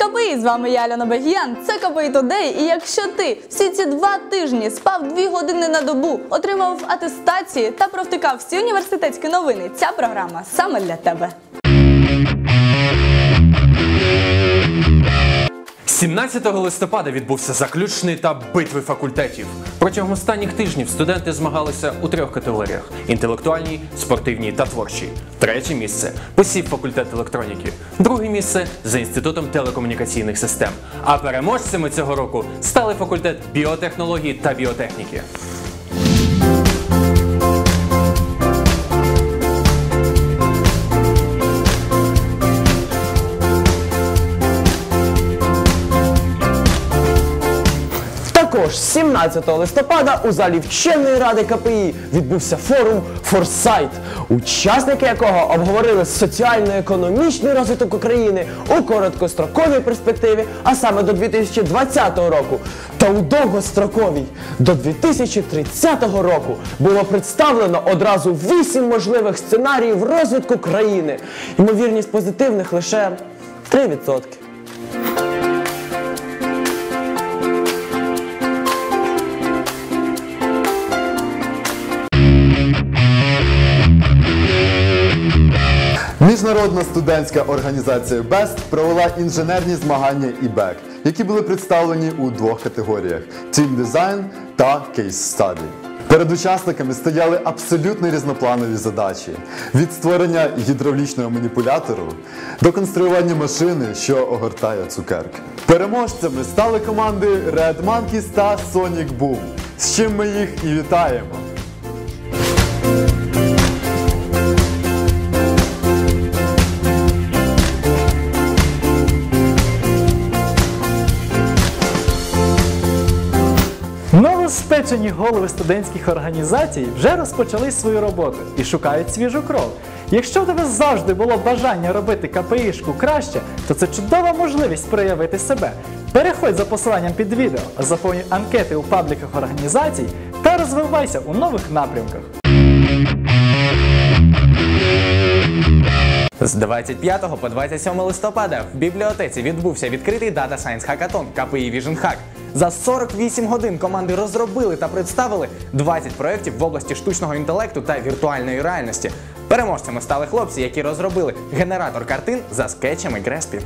КПІ, з вами я Альона Бегіян. Це Кабий Тодей. І якщо ти всі ці два тижні спав дві години на добу, отримав атестації та провтикав всі університетські новини, ця програма саме для тебе. 17 листопада відбувся заключний етап битви факультетів. Протягом останніх тижнів студенти змагалися у трьох категоріях: інтелектуальній, спортивній та творчій. Третє місце посів факультет електроніки. Друге місце за інститутом телекомунікаційних систем. А переможцями цього року стали факультет біотехнології та біотехніки. Також 17 листопада у залі вченої ради КПІ відбувся форум Форсайт, учасники якого обговорили соціально-економічний розвиток України у короткостроковій перспективі, а саме до 2020 року, та у довгостроковій до 2030 року було представлено одразу 8 можливих сценаріїв розвитку країни. Ймовірність позитивних лише 3%. Міжнародна студентська організація BEST провела інженерні змагання ІБЕК, які були представлені у двох категоріях: Team Design та Case Study. Перед учасниками стояли абсолютно різнопланові задачі: від створення гідравлічного маніпулятору до конструювання машини, що огортає цукерки. Переможцями стали команди Red Monkeys та Sonic Boom, з чим ми їх і вітаємо. Новоспечені голови студентських організацій вже розпочали свою роботу і шукають свіжу кров. Якщо в тебе завжди було бажання робити КПІшку краще, то це чудова можливість проявити себе. Переходь за посиланням під відео, заповнюй анкети у пабліках організацій та розвивайся у нових напрямках. З 25 по 27 листопада в бібліотеці відбувся відкритий Data Science Hackathon KPI Vision Hack. За 48 годин команди розробили та представили 20 проєктів в області штучного інтелекту та віртуальної реальності. Переможцями стали хлопці, які розробили генератор картин за скетчами Греспі.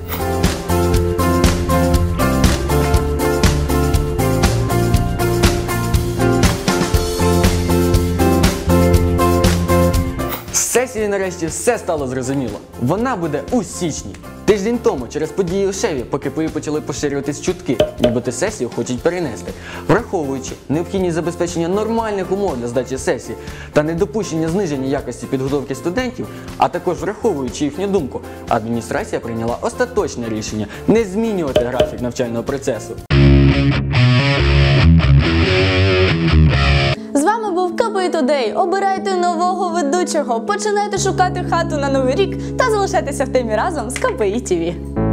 Сесії нарешті все стало зрозуміло. Вона буде у січні. Тиждень тому, через події у Шеві, поки КПІ почали поширюватись чутки, нібито сесію хочуть перенести. Враховуючи необхідність забезпечення нормальних умов для здачі сесії та недопущення зниження якості підготовки студентів, а також враховуючи їхню думку, адміністрація прийняла остаточне рішення не змінювати графік навчального процесу. КПІ Тодей. Обирайте нового ведучого, починайте шукати хату на новий рік та залишайтеся в темі разом з КПІ ТІВІ.